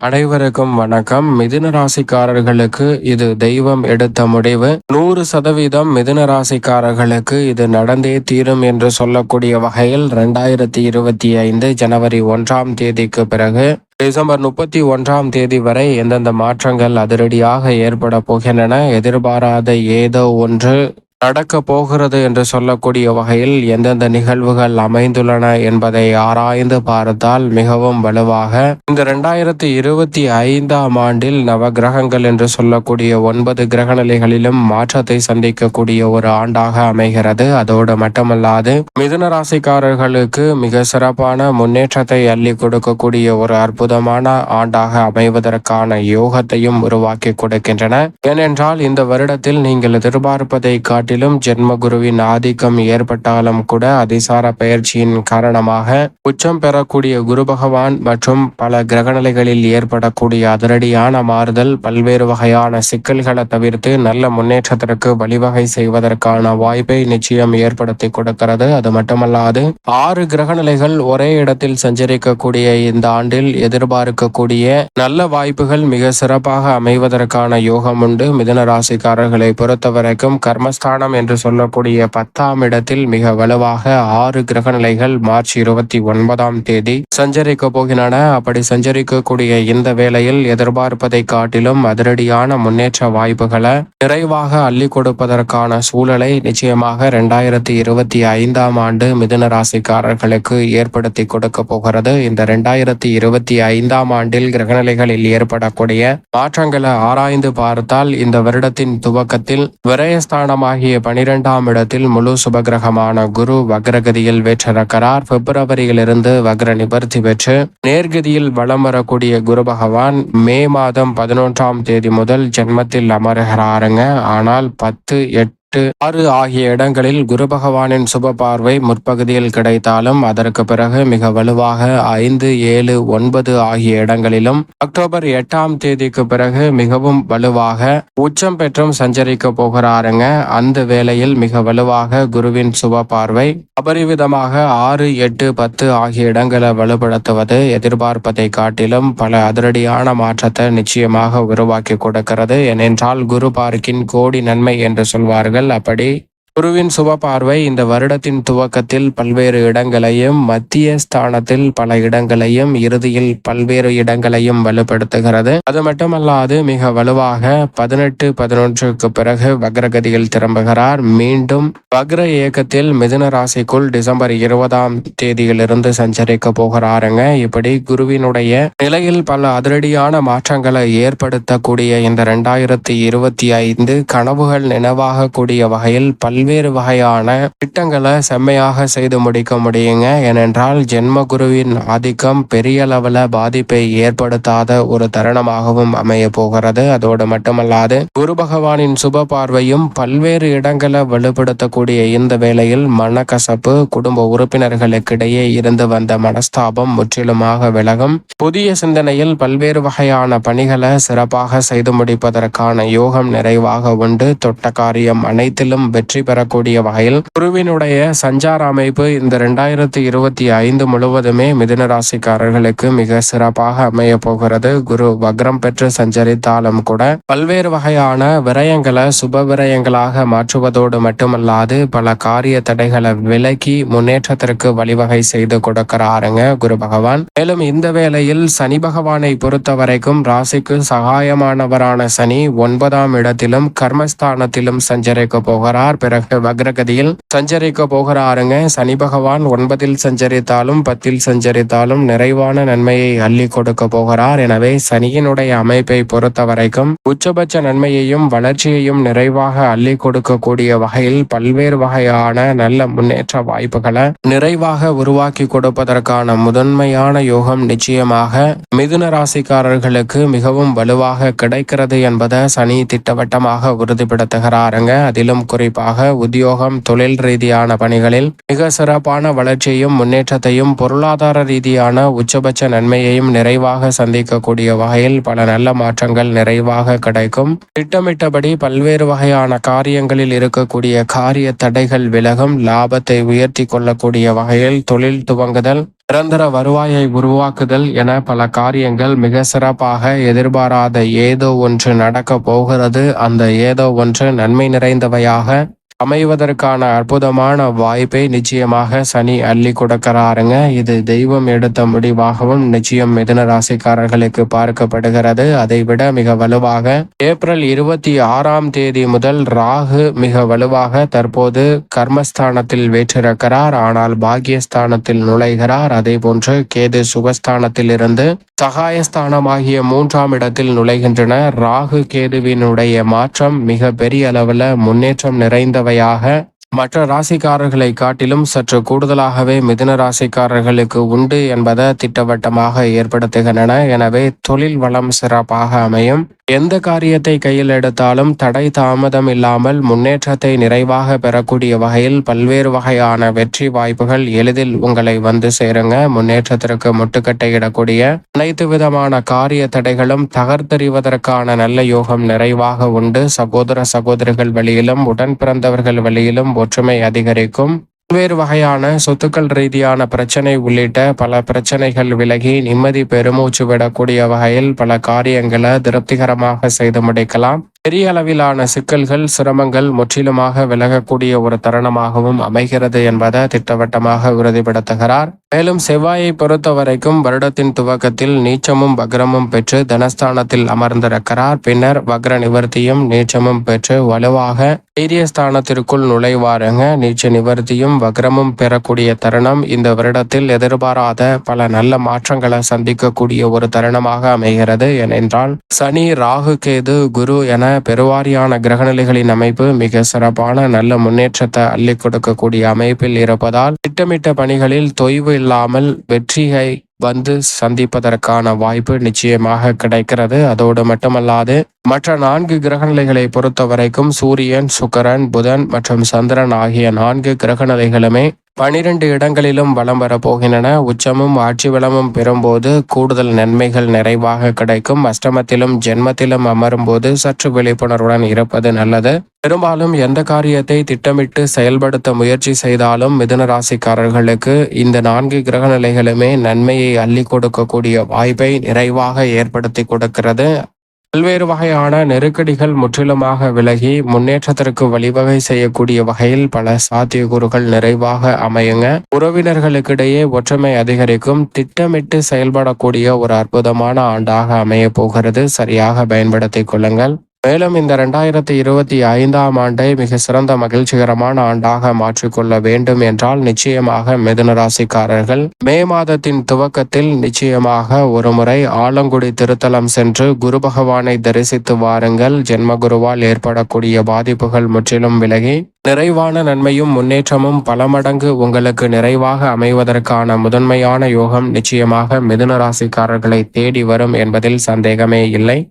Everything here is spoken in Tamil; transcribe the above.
அனைவருக்கும் வணக்கம். மிதுன ராசிக்காரர்களுக்கு இது தெய்வம் எடுத்த முடிவு. நூறு சதவீதம் மிதுன ராசிக்காரர்களுக்கு இது நடந்தே தீரும் என்று சொல்லக்கூடிய வகையில் ரெண்டாயிரத்தி இருபத்தி ஐந்து ஜனவரி ஒன்றாம் தேதிக்கு பிறகு டிசம்பர் முப்பத்தி ஒன்றாம் தேதி வரை எந்தெந்த மாற்றங்கள் அதிரடியாக ஏற்பட போகின்றன எதிர்பாராத ஏதோ ஒன்று நடக்க போகிறது என்று சொல்லக்கூடிய வகையில் எந்தெந்த நிகழ்வுகள் அமைந்துள்ளன என்பதை ஆராய்ந்து பார்த்தால் மிகவும் வலுவாக. இந்த இரண்டாயிரத்தி இருபத்தி ஐந்தாம் ஆண்டில் நவ கிரகங்கள் என்று சொல்லக்கூடிய ஒன்பது கிரக நிலைகளிலும் மாற்றத்தை சந்திக்கக்கூடிய ஒரு ஆண்டாக அமைகிறது. அதோடு மட்டுமல்லாது மிதுன ராசிக்காரர்களுக்கு மிக சிறப்பான முன்னேற்றத்தை அள்ளி கொடுக்கக்கூடிய ஒரு அற்புதமான ஆண்டாக அமைவதற்கான யோகத்தையும் உருவாக்கி கொடுக்கின்றன. ஏனென்றால் இந்த வருடத்தில் நீங்கள் எதிர்பார்ப்பதை காட்டி காட்டிலும் ஜென்மகுருவின் ஆதிக்கம் ஏற்பட்டாலும் கூட அதிசார பயிற்சியின் காரணமாக உச்சம் பெறக்கூடிய குரு பகவான் மற்றும் பல கிரகநிலைகளில் ஏற்படக்கூடிய அதிரடியான மாறுதல் பல்வேறு வகையான சிக்கல்களை தவிர்த்து நல்ல முன்னேற்றத்திற்கு வழிவகை செய்வதற்கான வாய்ப்பை நிச்சயம் ஏற்படுத்தி கொடுக்கிறது. அது மட்டுமல்லாது ஆறு கிரகநிலைகள் ஒரே இடத்தில் சஞ்சரிக்கக்கூடிய இந்த ஆண்டில் எதிர்பார்க்கக்கூடிய நல்ல வாய்ப்புகள் மிக சிறப்பாக அமைவதற்கான யோகம் உண்டு. மிதன ராசிக்காரர்களை பொறுத்தவரைக்கும் கர்மஸ்தான ஸ்தானம் என்று சொல்லக்கூடிய பத்தாம் இடத்தில் மிக வலுவாக ஆறு கிரக நிலைகள் மார்ச் இருபத்தி ஒன்பதாம் தேதி சஞ்சரிக்க போகின்றன. அப்படி சஞ்சரிக்கக்கூடிய இந்த வேளையில் எதிர்பார்ப்பதை காட்டிலும் அதிரடியான முன்னேற்ற வாய்ப்புகளை நிறைவாக அள்ளி கொடுப்பதற்கான சூழலை நிச்சயமாக இரண்டாயிரத்தி இருபத்தி ஐந்தாம் ஆண்டு மிதுன ராசிக்காரர்களுக்கு ஏற்படுத்தி கொடுக்க போகிறது. இந்த இரண்டாயிரத்தி இருபத்தி ஐந்தாம் ஆண்டில் கிரகநிலைகளில் ஏற்படக்கூடிய மாற்றங்களை ஆராய்ந்து பார்த்தால் இந்த வருடத்தின் துவக்கத்தில் விரயஸ்தானமாகிய ஆகிய பனிரெண்டாம் இடத்தில் முழு சுபகிரகமான குரு வக்ரகதியில் வெற்றிருக்கிறார். பிப்ரவரியிலிருந்து வக்ர நிபர்த்தி பெற்று நேர்கதியில் வளம் வரக்கூடிய குரு பகவான் மே மாதம் பதினொன்றாம் தேதி முதல் ஜென்மத்தில் அமருகிறாருங்க. ஆனால் பத்து எட்டு எட்டு ஆறு ஆகிய இடங்களில் குரு பகவானின் சுப பார்வை முற்பகுதியில் கிடைத்தாலும் அதற்கு பிறகு மிக வலுவாக ஐந்து ஏழு ஒன்பது ஆகிய இடங்களிலும் அக்டோபர் எட்டாம் தேதிக்கு பிறகு மிகவும் வலுவாக உச்சம் பெற்றும் சஞ்சரிக்க போகிறாருங்க. அந்த வேளையில் மிக வலுவாக குருவின் சுப பார்வை அபரிவிதமாக ஆறு எட்டு பத்து ஆகிய இடங்களை வலுப்படுத்துவது எதிர்பார்ப்பதை காட்டிலும் பல அதிரடியான மாற்றத்தை நிச்சயமாக உருவாக்கி கொடுக்கிறது. ஏனென்றால் குரு பார்க்கின் கோடி நன்மை என்று சொல்வார்கள். அப்படி குருவின் சுப பார்வை இந்த வருடத்தின் துவக்கத்தில் பல்வேறு இடங்களையும் மத்திய ஸ்தானத்தில் பல இடங்களையும் இறுதியில் பல்வேறு இடங்களையும் வலுப்படுத்துகிறது. அது மட்டுமல்லாது மிக வலுவாக பதினெட்டு பதினொன்றுக்கு பிறகு வக்ரகதியில் திரும்புகிறார். மீண்டும் வக்ர இயக்கத்தில் மிதுன ராசிக்குள் டிசம்பர் இருபதாம் தேதியிலிருந்து சஞ்சரிக்க போகிறாருங்க. இப்படி குருவினுடைய நிலையில் பல அதிரடியான மாற்றங்களை ஏற்படுத்தக்கூடிய இந்த இரண்டாயிரத்தி இருபத்தி ஐந்து கனவுகள் நினைவாகக்கூடிய வகையில் பல் பல்வேறு வகையான திட்டங்களை செம்மையாக செய்து முடிக்க முடியுங்க. ஏனென்றால் ஜென்ம குருவின் ஆதிக்கம் பெரிய அளவில் பாதிப்பை ஏற்படுத்தாத ஒரு தருணமாகவும் அமைய போகிறது. அதோடு மட்டுமல்லாது குரு பகவானின் சுப பார்வையும் பல்வேறு இடங்களை வலுப்படுத்தக்கூடிய இந்த வேளையில் மனக்கசப்பு குடும்ப உறுப்பினர்களுக்கிடையே இருந்து வந்த மனஸ்தாபம் முற்றிலுமாக விலகும். புதிய சிந்தனையில் பல்வேறு வகையான பணிகளை சிறப்பாக செய்து முடிப்பதற்கான யோகம் நிறைவாக உண்டு. தொட்ட காரியம் அனைத்திலும் வெற்றி பெறக்கூடிய வகையில் குருவினுடைய சஞ்சார அமைப்பு இந்த ரெண்டாயிரத்தி இருபத்தி ஐந்து முழுவதுமே மிதுன ராசிக்காரர்களுக்கு மிக சிறப்பாக அமைய போகிறது. குரு வக்ரம் பெற்று சஞ்சரித்தாலும் கூட பல்வேறு வகையான விரயங்களை சுப விரயங்களாக மாற்றுவதோடு மட்டுமல்லாது பல காரிய தடைகளை விலக்கி முன்னேற்றத்திற்கு வழிவகை செய்து கொடுக்கிறாருங்க குரு பகவான். மேலும் இந்த வேளையில் சனி பகவானை பொறுத்த வரைக்கும் ராசிக்கு சகாயமானவரான சனி ஒன்பதாம் இடத்திலும் கர்மஸ்தானத்திலும் சஞ்சரிக்க போகிறார். பிறகு வக்ரகதியில் சஞ்சரிக்க போகிறாருங்க. சனி பகவான் ஒன்பதில் சஞ்சரித்தாலும் பத்தில் சஞ்சரித்தாலும் நிறைவான நன்மையை அள்ளி கொடுக்க போகிறார். எனவே சனியினுடைய அமைப்பை பொறுத்த வரைக்கும் உச்சபட்ச நன்மையையும் வளர்ச்சியையும் நிறைவாக அள்ளி கொடுக்கக்கூடிய வகையில் பல்வேறு வகையான நல்ல முன்னேற்ற வாய்ப்புகளை நிறைவாக உருவாக்கி கொடுப்பதற்கான முதன்மையான யோகம் நிச்சயமாக மிதுன ராசிக்காரர்களுக்கு மிகவும் வலுவாக கிடைக்கிறது என்பதை சனி திட்டவட்டமாக உறுதிப்படுத்துகிறாருங்க. அதிலும் குறிப்பாக உத்தியோகம் தொழில் ரீதியான பணிகளில் மிக சிறப்பான வளர்ச்சியையும் முன்னேற்றத்தையும் பொருளாதார ரீதியான உச்சபட்ச நன்மையையும் நிறைவாக சந்திக்கக்கூடிய வகையில் பல நல்ல மாற்றங்கள் நிறைவாக கிடைக்கும். திட்டமிட்டபடி பல்வேறு வகையான காரியங்களில் இருக்கக்கூடிய காரிய தடைகள் விலகும் லாபத்தை உயர்த்தி கொள்ளக்கூடிய வகையில் தொழில் துவங்குதல் நிரந்தர வருவாயை உருவாக்குதல் என பல காரியங்கள் மிக சிறப்பாக எதிர்பாராத ஏதோ ஒன்று நடக்க போகிறது. அந்த ஏதோ ஒன்று நன்மை நிறைந்தவையாக அமைவதற்கான அற்புதமான வாய்ப்பை நிச்சயமாக சனி அள்ளி கொடுக்கிறாருங்க. இது தெய்வம் எடுத்த முடிவாகவும் நிச்சயம் மிதன ராசிக்காரர்களுக்கு பார்க்கப்படுகிறது. அதை விட மிக வலுவாக ஏப்ரல் இருபத்தி ஆறாம் தேதி முதல் ராகு மிக வலுவாக தற்போது கர்மஸ்தானத்தில் வேற்றிருக்கிறார். ஆனால் பாக்கியஸ்தானத்தில் நுழைகிறார். அதே போன்று கேது சுகஸ்தானத்தில் இருந்து சகாயஸ்தானமாகிய மூன்றாம் இடத்தில் நுழைகின்றன. ராகு கேதுவினுடைய மாற்றம் மிக பெரிய அளவில் முன்னேற்றம் உள்ளவையாக மற்ற ராசிக்காரர்களை காட்டிலும் சற்று கூடுதலாகவே மிதுன ராசிக்காரர்களுக்கு உண்டு என்பதை திட்டவட்டமாக ஏற்படுத்துகின்றன. எனவே தொழில் வளம் சிறப்பாக அமையும். எந்த காரியத்தை கையில் எடுத்தாலும் தடை தாமதம் இல்லாமல் முன்னேற்றத்தை நிறைவாக பெறக்கூடிய வகையில் பல்வேறு வகையான வெற்றி வாய்ப்புகள் எளிதில் உங்களை வந்து சேருங்க. முன்னேற்றத்திற்கு முட்டுக்கட்டையிடக்கூடிய அனைத்து விதமான காரிய தடைகளும் தகர்த்தெறிவதற்கான நல்ல யோகம் நிறைவாக உண்டு. சகோதர சகோதரிகள் வழியிலும் உடன் பிறந்தவர்கள் வழியிலும் ஒற்றுமை அதிகரிக்கும். பல்வேறு வகையான சொத்துக்கள் ரீதியான பிரச்சனை உள்ளிட்ட பல பிரச்சனைகள் விலகி நிம்மதி பெருமூச்சு விடக்கூடிய வகையில் பல காரியங்களை திருப்திகரமாக செய்து முடிக்கலாம். பெரிய அளவிலான சிக்கல்கள் சிரமங்கள் முற்றிலுமாக விலகக்கூடிய ஒரு தருணமாகவும் அமைகிறது என்பதை திட்டவட்டமாக உறுதிப்படுத்துகிறார். மேலும் செவ்வாயை பொறுத்த வரைக்கும் வருடத்தின் துவக்கத்தில் நீச்சமும் வக்ரமும் பெற்று தனஸ்தானத்தில் அமர்ந்திருக்கிறார். பின்னர் வக்ர நிவர்த்தியும் நீச்சமும் பெற்று வலுவாக தைரியஸ்தானத்திற்குள் நுழைவாருங்க. நீச்ச நிவர்த்தியும் வக்ரமும் பெறக்கூடிய தருணம் இந்த வருடத்தில் எதிர்பாராத பல நல்ல மாற்றங்களை சந்திக்கக்கூடிய ஒரு தருணமாக அமைகிறது. ஏனென்றால் சனி ராகு கேது குரு என பெருவாரியான கிரகநிலைகளின் அமைப்பு மிக சிறப்பான நல்ல முன்னேற்றத்தை அள்ளி கொடுக்கக்கூடிய அமைப்பில் இருப்பதால் திட்டமிட்ட பணிகளில் தொய்வு இல்லாமல் வெற்றியை வந்து சந்திப்பதற்கான வாய்ப்பு நிச்சயமாக கிடைக்கிறது. அதோடு மட்டுமல்லாது மற்ற நான்கு கிரகநிலைகளை பொறுத்த வரைக்கும் சூரியன் சுக்கரன் புதன் மற்றும் சந்திரன் ஆகிய நான்கு கிரகநிலைகளுமே பனிரெண்டு இடங்களிலும் வலம் வரப்போகின்றன உச்சமும் ஆட்சி வளமும் பெறும்போது கூடுதல் நன்மைகள் நிறைவாக கிடைக்கும். அஷ்டமத்திலும் ஜென்மத்திலும் அமரும் போது சற்று விழிப்புணர்வுடன் இருப்பது நல்லது. பெரும்பாலும் எந்த காரியத்தை திட்டமிட்டு செயல்படுத்த முயற்சி செய்தாலும் மிதுன ராசிக்காரர்களுக்கு இந்த நான்கு கிரக நிலைகளுமே நன்மையை அள்ளி கொடுக்கக்கூடிய வாய்ப்பை நிறைவாக ஏற்படுத்தி கொடுக்கிறது. பல்வேறு வகையான நெருக்கடிகள் முற்றிலுமாக விலகி முன்னேற்றத்திற்கு வழிவகை செய்யக்கூடிய வகையில் பல சாத்தியக்கூறுகள் நிறைவாக அமையுங்க. உறவினர்களுக்கிடையே ஒற்றுமை அதிகரிக்கும் திட்டமிட்டு செயல்படக்கூடிய ஒரு அற்புதமான ஆண்டாக அமைய போகிறது. சரியாக பயன்படுத்திக் கொள்ளுங்கள். மேலும் இந்த ரெண்டாயிரத்தி இருபத்தி ஐந்தாம் ஆண்டை மிக சிறந்த மகிழ்ச்சிகரமான ஆண்டாக மாற்றிக்கொள்ள வேண்டும் என்றால் நிச்சயமாக மிதுனராசிக்காரர்கள் மே மாதத்தின் துவக்கத்தில் நிச்சயமாக ஒருமுறை ஆலங்குடி திருத்தலம் சென்று குரு பகவானை தரிசித்து வாருங்கள். ஜென்மகுருவால் ஏற்படக்கூடிய பாதிப்புகள் முற்றிலும் விலகி நிறைவான நன்மையும் முன்னேற்றமும் பல மடங்கு உங்களுக்கு நிறைவாக அமைவதற்கான முதன்மையான யோகம் நிச்சயமாக மிதுனராசிக்காரர்களை தேடி வரும் என்பதில் சந்தேகமே இல்லை.